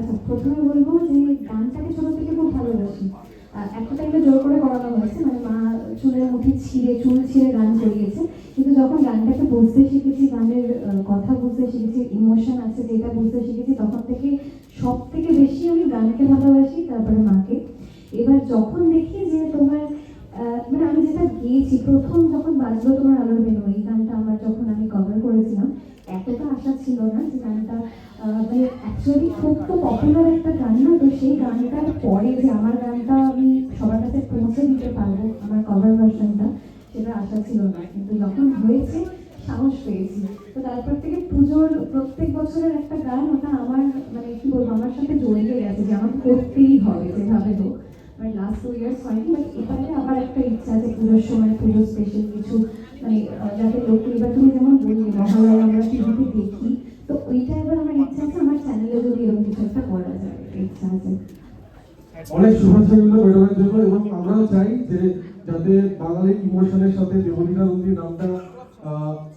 আচ্ছা প্রথমে বলব যে গানটাকে ছোট থেকে খুব ভালোবাসি। একটা টাইমে জোর করে করানো হয়েছে মানে মা চুলের মুঠি ছিঁড়ে, চুল ছিঁড়ে গান করিয়েছে। কিন্তু যখন গানটাকে বুঝতে শিখেছি, গানের কথা বুঝতে শিখেছি ইমোশন আছে যেটা বুঝতে শিখেছি, তখন থেকে সব থেকে বেশি আমি গানকে ভালোবাসি, তারপরে মাকে। এবার যখন দেখি যে তোমার মানে আমি যেটা গিয়েছি, প্রথম যখন বাজলো তোমার আলোর বেনু এই গানটা আমার যখন আমি কভার করেছিলাম এতটা আশা ছিল না যে গানটা আহ, মানে অ্যাকচুয়ালি খুব তো পপুলার একটা গান না তো সেই গানটার পরে যে আমার গানটা আমি সবার কাছে পৌঁছে দিতে পারব, আমার কভার ভার্সনটা সেটা আশা ছিল না। কিন্তু যখন হয়েছে, সাহস পেয়েছি। তো তারপর থেকে পুজোর প্রত্যেক বছরের একটা গান, ওটা আমার মানে কি বলব, আমার সাথে জড়িয়ে গেছে যে আমার করতেই হবে, যেভাবে হোক। মানে লাস্ট টু ইয়ার্স হয়নি বাট এবারে আবার একটা ইচ্ছা আছে পুজোর সময় পুজো স্পেশাল কিছু মানে যাতে লোক এবার তুমি যেমন বললে, মহালয়া আমরা টিভিতে দেখি, তো ওইটা এবার আমার ইচ্ছা আছে আমার চ্যানেলে যদি এরকম কিছু একটা করা যায় একটা অনেক শুভেচ্ছা রইল বেরোনোর জন্য এবং আমরাও চাই যে যাতে বাঙালির ইমোশনের সাথে দেবলীনা নন্দী নামটা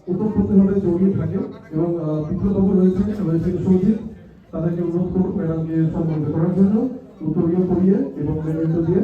ওতপ্রোতভাবে জড়িয়ে থাকে এবং বিপ্লবাবু রয়েছেন রয়েছেন সৌজিৎ তাদেরকে অনুরোধ করুন ম্যাডামকে সম্মানিত করার জন্য। উত্তরীয় করিয়ে এবং মেমেন্টো দিয়ে।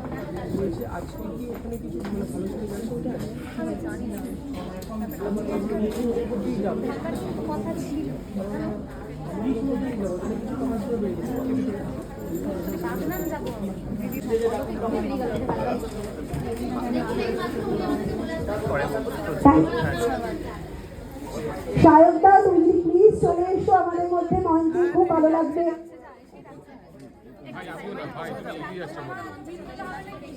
কাজগুলো যখন পেয়ে যাবে নেক্সট যখন শরীরটা করবে বলছি আজকে কি ওখানে কিছু মানে ভালো ওটা আমি জানি না সায়কদা তুমি প্লিজ চলে